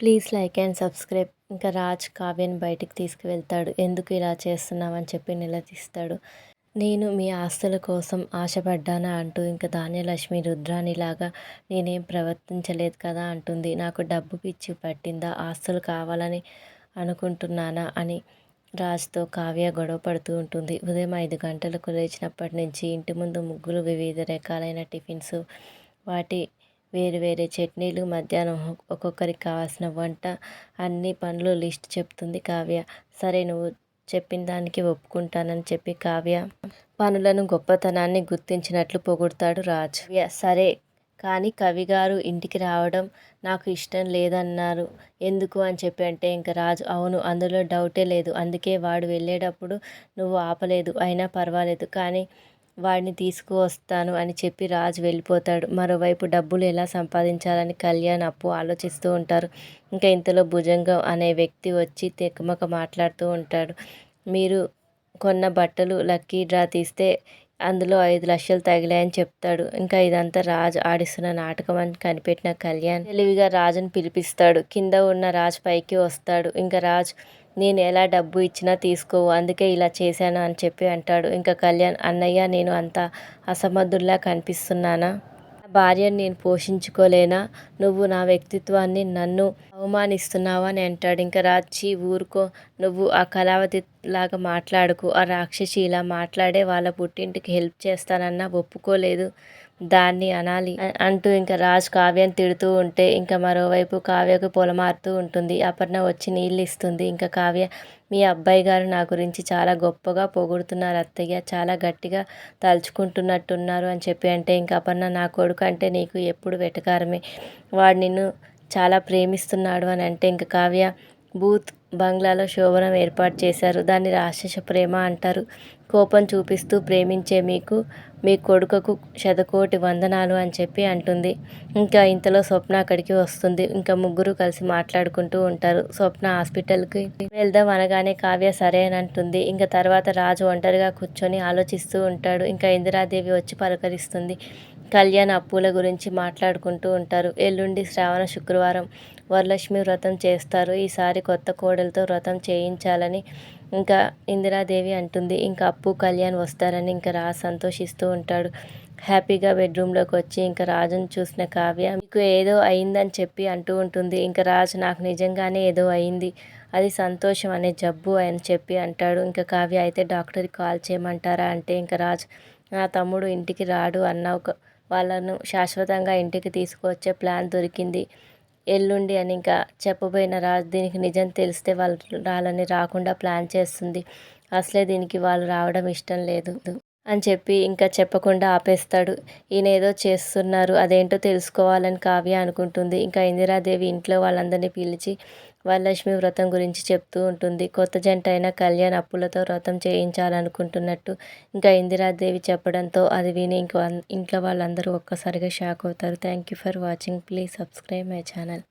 Please like and subscribe. ఇంకా రాజ్ కావ్యని బయటికి తీసుకువెళ్తాడు. ఎందుకు ఇలా చేస్తున్నావని చెప్పి నిలదీస్తాడు. నేను మీ ఆస్తుల కోసం ఆశపడ్డానా అంటూ ఇంకా ధాన్యలక్ష్మి రుద్రానిలాగా నేనేం ప్రవర్తించలేదు కదా అంటుంది. నాకు డబ్బు పిచ్చి పట్టిందా? ఆస్తులు కావాలని అనుకుంటున్నానా అని రాజ్తో కావ్య గొడవ పడుతూ ఉంటుంది. ఉదయం ఐదు గంటలకు లేచినప్పటి నుంచి ఇంటి ముందు ముగ్గులు వివిధ రకాలైన టిఫిన్స్ వాటి వేరు వేరే చట్నీలు మధ్యాహ్నం ఒక్కొక్కరికి కావాల్సిన వంట అన్ని పనులు లిస్ట్ చెప్తుంది కావ్య. సరే నువ్వు చెప్పిన దానికి ఒప్పుకుంటానని చెప్పి కావ్య పనులను గొప్పతనాన్ని గుర్తించినట్లు పొగుడతాడు రాజ్. సరే కానీ కవి గారు ఇంటికి రావడం నాకు ఇష్టం లేదన్నారు. ఎందుకు అని చెప్పి అంటే ఇంక రాజు అవును అందులో డౌటే లేదు. అందుకే వాడు వెళ్ళేటప్పుడు నువ్వు ఆపలేదు అయినా పర్వాలేదు. కానీ వాడిని తీసుకువస్తాను అని చెప్పి రాజు వెళ్ళిపోతాడు. మరోవైపు డబ్బులు ఎలా సంపాదించాలని కళ్యాణ్ అప్పు ఆలోచిస్తూ ఉంటారు. ఇంకా ఇంతలో భుజంగం అనే వ్యక్తి వచ్చి తెక్కమక మాట్లాడుతూ ఉంటాడు. మీరు కొన్న బట్టలు లక్కీ డ్రా తీస్తే అందులో ఐదు లక్షలు తగిలాయని చెప్తాడు. ఇంకా ఇదంతా రాజు ఆడిస్తున్న నాటకం అని కనిపెట్టిన కళ్యాణ్ తెలివిగా రాజుని పిలిపిస్తాడు. కింద ఉన్న రాజు పైకి వస్తాడు. ఇంకా రాజు నేను ఎలా డబ్బు ఇచ్చినా తీసుకోవు అందుకే ఇలా చేశాను అని చెప్పి అంటాడు. ఇంకా కళ్యాణ్ అన్నయ్య నేను అంత అసమర్థుల్లా కనిపిస్తున్నానా? భార్యను నేను పోషించుకోలేనా? నువ్వు నా వ్యక్తిత్వాన్ని నన్ను అవమానిస్తున్నావా? అని అంటాడు. ఇంకా రాచి ఊరుకో నువ్వు ఆ కళావతి లాగా మాట్లాడుకు. ఆ రాక్షసి ఇలా మాట్లాడే వాళ్ళ పుట్టింటికి హెల్ప్ చేస్తానన్నా ఒప్పుకోలేదు. దాన్ని అనాలి అంటూ ఇంకా రాజ్ కావ్యం తిడుతూ ఉంటే ఇంకా మరోవైపు కావ్యకు పొలమారుతూ ఉంటుంది. అపర్ణ వచ్చి నీళ్ళు ఇస్తుంది ఇంకా కావ్య మీ అబ్బాయి గారు నా గురించి చాలా గొప్పగా పొగుడుతున్నారు అత్తయ్య. చాలా గట్టిగా తలుచుకుంటున్నట్టున్నారు అని చెప్పి అంటే ఇంకా అపర్ణ నా కొడుకు అంటే నీకు ఎప్పుడు వెటకారమే. వాడు నిన్ను చాలా ప్రేమిస్తున్నాడు అని అంటే ఇంకా కావ్య బూత్ బంగ్లాలో శోభనం ఏర్పాటు చేశారు. దాన్ని రాక్షస ప్రేమ అంటారు. కోపం చూపిస్తూ ప్రేమించే మీకు మీ కొడుకుకు శతకోటి వందనాలు అని చెప్పి అంటుంది. ఇంకా ఇంతలో స్వప్న అక్కడికి వస్తుంది. ఇంకా ముగ్గురు కలిసి మాట్లాడుకుంటూ ఉంటారు. స్వప్న హాస్పిటల్కి వెళ్దాం అనగానే కావ్య సరే అని అంటుంది. ఇంకా తర్వాత రాజు ఒంటరిగా కూర్చొని ఆలోచిస్తూ ఉంటాడు. ఇంకా ఇందిరాదేవి వచ్చి పలకరిస్తుంది. కళ్యాణ్ అప్పుల గురించి మాట్లాడుకుంటూ ఉంటారు. ఎల్లుండి శ్రావణ శుక్రవారం వరలక్ష్మి వ్రతం చేస్తారు. ఈసారి కొత్త కోడలతో వ్రతం చేయించాలని ఇంకా ఇందిరాదేవి అంటుంది ఇంకా అప్పు కళ్యాణ్ వస్తారని ఇంకా రాజు సంతోషిస్తూ ఉంటాడు. హ్యాపీగా బెడ్రూమ్లోకి వచ్చి ఇంకా రాజును చూసిన కావ్య మీకు ఏదో అయిందని చెప్పి అంటూ ఉంటుంది. ఇంకా రాజు నాకు నిజంగానే ఏదో అయింది. అది సంతోషం అనే జబ్బు అని చెప్పి అంటాడు. ఇంకా కావ్య అయితే డాక్టర్కి కాల్ చేయమంటారా? అంటే ఇంకా రాజు నా తమ్ముడు ఇంటికి రాడు అన్న ఒక వాళ్ళను శాశ్వతంగా ఇంటికి తీసుకువచ్చే ప్లాన్ దొరికింది. ఎల్లుండి అని ఇంకా చెప్పబోయిన రాజు దీనికి నిజం తెలిస్తే వాళ్ళు రాలని రాకుండా ప్లాన్ చేస్తుంది. అసలే దీనికి వాళ్ళు రావడం ఇష్టం లేదు అని చెప్పి ఇంకా చెప్పకుండా ఆపేస్తాడు. ఈయన ఏదో చేస్తున్నారు అదేంటో తెలుసుకోవాలని కావ్య అనుకుంటుంది. ఇంకా ఇందిరాదేవి ఇంట్లో వాళ్ళందరినీ పిలిచి వరలక్ష్మి వ్రతం గురించి చెప్తూ ఉంటుంది. కొత్త జంట అయిన కళ్యాణ్ అప్పులతో వ్రతం చేయించాలనుకుంటున్నట్టు ఇంకా ఇందిరాదేవి చెప్పడంతో అది విని ఇంకా ఇంట్లో వాళ్ళందరూ ఒక్కసారిగా షాక్ అవుతారు. Thank you for watching please subscribe my channel